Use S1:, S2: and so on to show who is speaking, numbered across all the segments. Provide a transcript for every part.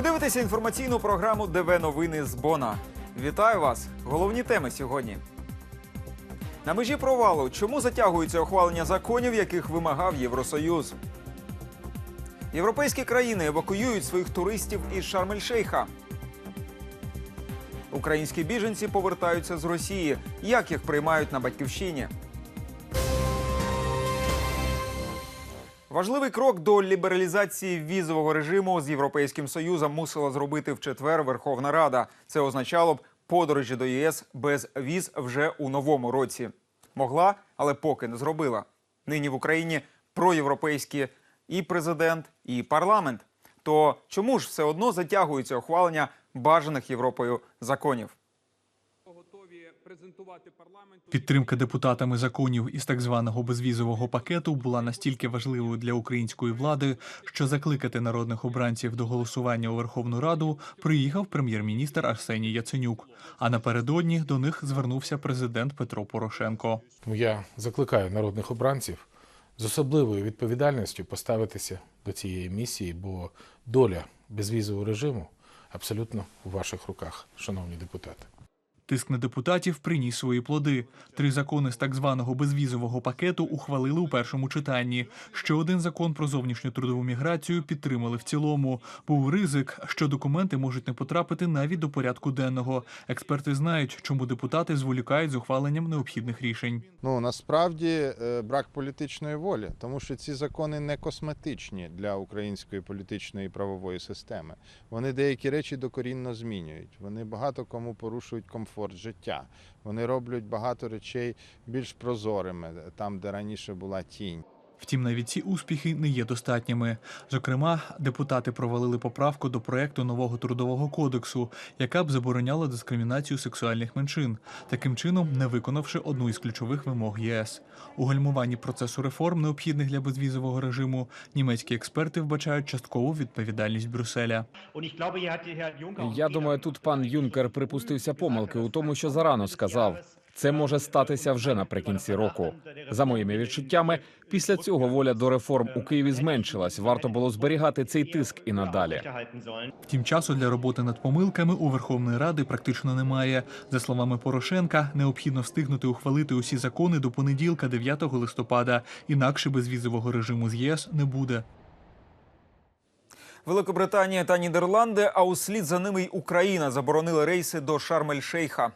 S1: Ви дивитеся інформаційну програму ДВ Новини з Бона. Вітаю вас! Головні теми сьогодні. На межі провалу. Чому затягується ухвалення законів, яких вимагав Євросоюз? Європейські країни евакуюють своїх туристів із Шарм-ель-Шейха. Українські біженці повертаються з Росії. Як їх приймають на батьківщині? Важливий крок до лібералізації візового режиму з Європейським Союзом мусила зробити в четвер Верховна Рада. Це означало б подорожі до ЄС без віз вже у новому році. Могла, але поки не зробила. Нині в Україні проєвропейські і президент, і парламент. То чому ж все одно затягується ухвалення бажаних Європою законів?
S2: Підтримка депутатами законів із так званого безвізового пакету була настільки важливою для української влади, що закликати народних обранців до голосування у Верховну Раду приїхав прем'єр-міністр Арсеній Яценюк. А напередодні до них звернувся президент Петро Порошенко.
S3: Я закликаю народних обранців з особливою відповідальністю поставитися до цієї місії, бо доля безвізового режиму абсолютно у ваших руках, шановні депутати.
S2: Тиск на депутатів приніс свої плоди. Три закони з так званого безвізового пакету ухвалили у першому читанні. Ще один закон про зовнішню трудову міграцію підтримали в цілому. Був ризик, що документи можуть не потрапити навіть до порядку денного. Експерти знають, чому депутати зволікають з ухваленням необхідних рішень.
S4: Ну насправді е, брак політичної волі, тому що ці закони не косметичні для української політичної і правової системи. Вони деякі речі докорінно змінюють. Вони багато кому порушують комфорт життя. Вони роблять багато речей більш прозорими, там, де раніше була тінь.
S2: Втім, навіть ці успіхи не є достатніми. Зокрема, депутати провалили поправку до проекту нового трудового кодексу, яка б забороняла дискримінацію сексуальних меншин, таким чином не виконавши одну із ключових вимог ЄС. У гальмуванні процесу реформ, необхідних для безвізового режиму, німецькі експерти вбачають часткову відповідальність Брюсселя.
S5: Я думаю, тут пан Юнкер припустився помилки у тому, що зарано сказав. Це може статися вже наприкінці року. За моїми відчуттями, після цього воля до реформ у Києві зменшилась. Варто було зберігати цей тиск і надалі.
S2: Втім, часу для роботи над помилками у Верховної Ради практично немає. За словами Порошенка, необхідно встигнути ухвалити усі закони до понеділка, 9 листопада. Інакше безвізового режиму з ЄС не буде.
S1: Великобританія та Нідерланди, а услід за ними й Україна заборонили рейси до Шарм-ель-Шейха.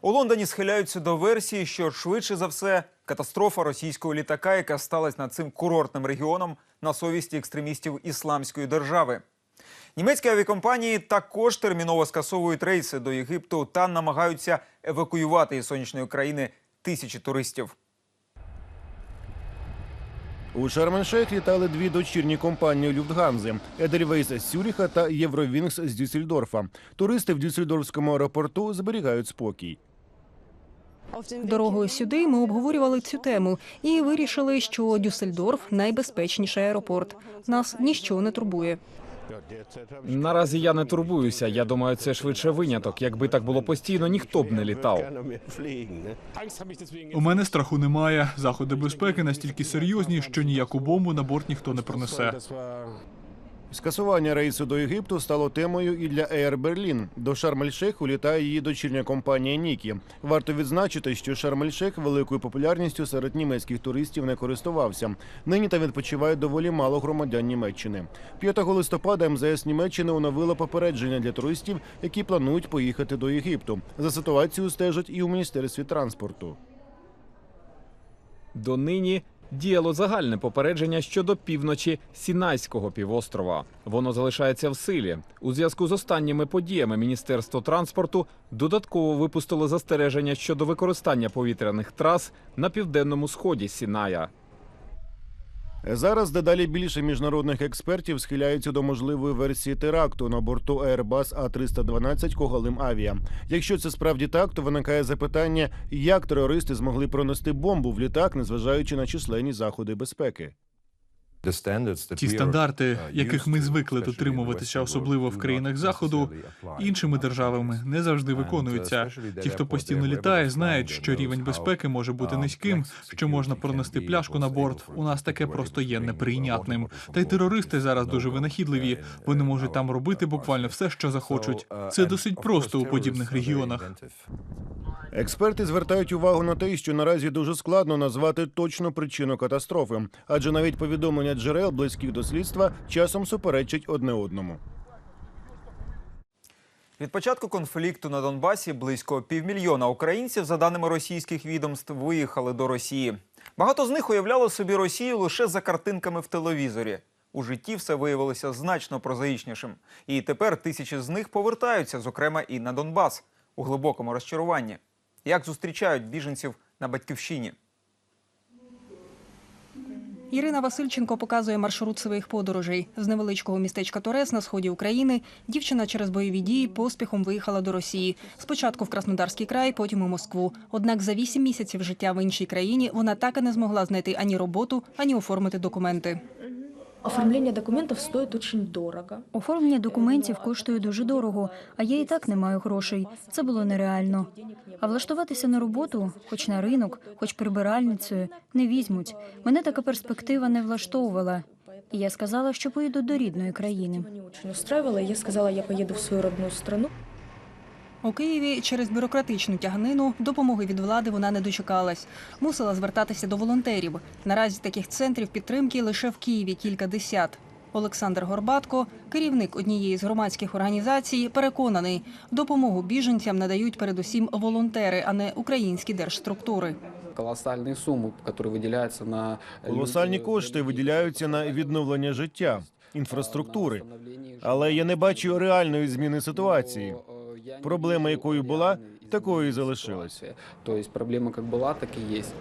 S1: У Лондоні схиляються до версії, що швидше за все катастрофа російського літака, яка сталася над цим курортним регіоном на совісті екстремістів ісламської держави. Німецькі авіакомпанії також терміново скасовують рейси до Єгипту та намагаються евакуювати із сонячної країни тисячі туристів.
S6: У Шарм-ель-Шейх літали дві дочірні компанії Люфтганзи – Едельвейс з Сюріха та Євровінгс з Дюссельдорфа. Туристи в Дюссельдорфському аеропорту зберігають спокій.
S7: Дорогою сюди ми обговорювали цю тему і вирішили, що Дюссельдорф найбезпечніший аеропорт. Нас ніщо не турбує.
S5: Наразі я не турбуюся. Я думаю, це швидше виняток. Якби так було постійно, ніхто б не літав.
S2: У мене страху немає. Заходи безпеки настільки серйозні, що ніяку бомбу на борт ніхто не пронесе.
S6: Скасування рейсу до Єгипту стало темою і для Air Berlin. До Шарм-ель-Шейху літає її дочірня компанія Нікі. Варто відзначити, що Шарм-ель-Шейх великою популярністю серед німецьких туристів не користувався. Нині там відпочиває доволі мало громадян Німеччини. 5 листопада МЗС Німеччини оновило попередження для туристів, які планують поїхати до Єгипту. За ситуацією стежать і у міністерстві транспорту.
S5: Донині діяло загальне попередження щодо півночі Сінайського півострова. Воно залишається в силі. У зв'язку з останніми подіями Міністерство транспорту додатково випустило застереження щодо використання повітряних трас на південному сході Сіная.
S6: Зараз дедалі більше міжнародних експертів схиляються до можливої версії теракту на борту Airbus A312 Когалим Авіа. Якщо це справді так, то виникає запитання, як терористи змогли пронести бомбу в літак, незважаючи на численні заходи безпеки.
S2: Ті стандарти, яких ми звикли дотримуватися, особливо в країнах заходу, іншими державами не завжди виконуються. Ті, хто постійно літає, знають, що рівень безпеки може бути низьким, що можна пронести пляшку на борт. У нас таке просто є неприйнятним. Та й терористи зараз дуже винахідливі. Вони можуть там робити буквально все, що захочуть. Це досить просто у подібних регіонах.
S6: Експерти звертають увагу на те, що наразі дуже складно назвати точну причину катастрофи, адже навіть повідомлення джерел близьких до слідства часом суперечать одне одному.
S1: Від початку конфлікту на Донбасі близько півмільйона українців, за даними російських відомств, виїхали до Росії. Багато з них уявляло собі Росію лише за картинками в телевізорі. У житті все виявилося значно прозаїчнішим. І тепер тисячі з них повертаються, зокрема і на Донбас, у глибокому розчаруванні. Як зустрічають біженців на батьківщині?
S7: Ірина Васильченко показує маршрут своїх подорожей. З невеличкого містечка Торес на сході України дівчина через бойові дії поспіхом виїхала до Росії. Спочатку в Краснодарський край, потім у Москву. Однак за вісім місяців життя в іншій країні вона так і не змогла знайти ані роботу, ані оформити документи.
S8: Оформление документов стоит очень дорого.
S9: Оформлення документів коштує дуже дорого, а я і так не маю грошей. Це було нереально. А влаштуватися на роботу, хоч на ринок, хоч прибиральницею, не візьмуть. Мене така перспектива не влаштовувала. І я сказала, що поїду до рідної країни.
S8: Я сказала, я поеду в свою родную страну.
S7: У Києві через бюрократичну тяганину допомоги від влади вона не дочекалась. Мусила звертатися до волонтерів. Наразі таких центрів підтримки лише в Києві кілька десят. Олександр Горбатко, керівник однієї з громадських організацій, переконаний, допомогу біженцям надають передусім волонтери, а не українські держструктури.
S10: колоссальные суммы, которые выделяются на...
S6: Колосальні кошти виділяються на відновлення життя, інфраструктури. Але я не бачу реальної зміни ситуації. Проблема, якою була, такою і
S10: залишилася. Тобто проблема як була, так і есть.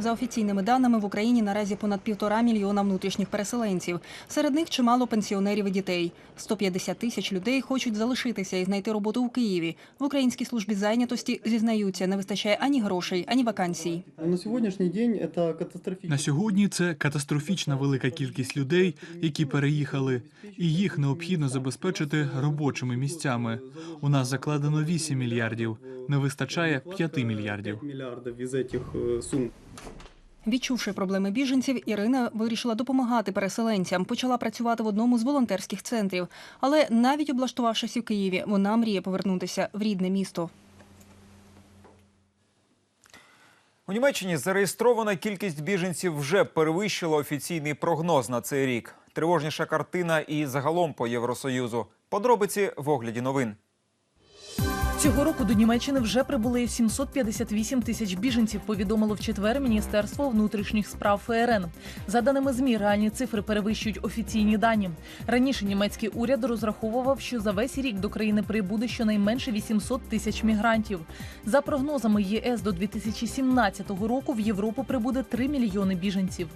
S7: За офіційними даними в Україні наразі понад півтора мільйона внутрішніх переселенців. Серед них чимало пенсіонерів і дітей. 150 тисяч людей хочуть залишитися і знайти роботу в Києві. В українській службі зайнятості зізнаються, не вистачає ані грошей, ані вакансій.
S11: На сьогоднішній день це.
S2: На сьогодні це катастрофічна велика кількість людей, які переїхали, і їх необхідно забезпечити робочими місцями. У нас закладено 8 мільярдів, не вистачає 5 мільярдів.
S11: мільярдів із цих е, сум.
S7: Відчувши проблеми біженців, Ірина вирішила допомагати переселенцям. Почала працювати в одному з волонтерських центрів. Але навіть облаштувавшись у Києві, вона мріє повернутися в рідне місто.
S1: У Німеччині зареєстрована кількість біженців вже перевищила офіційний прогноз на цей рік. Тривожніша картина і загалом по Євросоюзу. Подробиці в огляді новин.
S12: Цього року до Німеччини вже прибули 758 тисяч біженців. Повідомило в четвер Міністерство внутрішніх справ ФРН. За даними змі, реальні цифри перевищують офіційні дані. Раніше німецький уряд розраховував, що за весь рік до країни прибуде щонайменше 800 тисяч мігрантів. За прогнозами ЄС до 2017 року в Європу прибуде 3 мільйони біженців.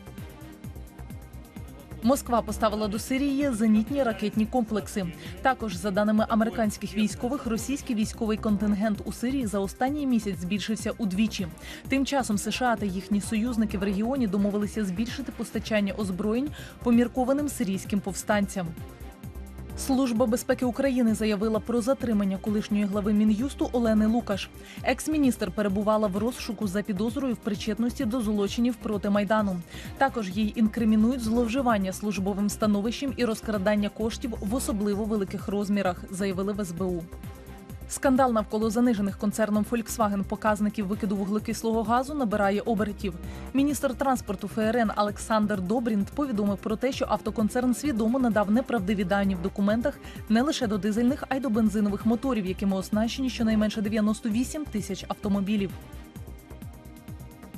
S12: Москва поставила до Сирії зенітні ракетні комплекси. Також, за даними американських військових, російський військовий контингент у Сирії за останній місяць збільшився удвічі. Тим часом США та їхні союзники в регіоні домовилися збільшити постачання озброєнь поміркованим сирійським повстанцям. Служба безпеки України заявила про затримання колишньої глави мін'юсту Олени Лукаш. Екс-міністр перебувала в розшуку за підозрою в причетності до злочинів проти майдану. Також їй інкримінують зловживання службовим становищем і розкрадання коштів в особливо великих розмірах, заявили в СБУ. Скандал навколо занижених концерном Volkswagen показників викиду вуглекислого газу набирає обертів. Міністр транспорту ФРН Олександр Добрінт повідомив про те, що автоконцерн свідомо надав неправдиві дані в документах не лише до дизельних, а й до бензинових моторів, якими оснащені щонайменше 98 тисяч автомобілів.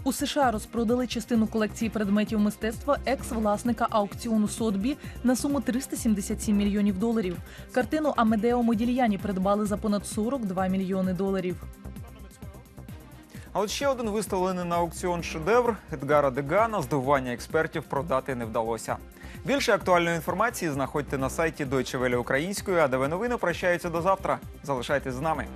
S12: У США розпродали частину колекції предметів мистецтва екс-власника аукціону Сотбі на суму 377 мільйонів доларів. Картину Амедео Модільяні придбали за понад 42 мільйони доларів.
S1: А от ще один виставлений на аукціон шедевр Едгара Дега на здивування експертів продати не вдалося. Більше актуальної інформації знаходьте на сайті Deutsche Welle українською, а ДВ новини прощаються до завтра. Залишайтесь з нами.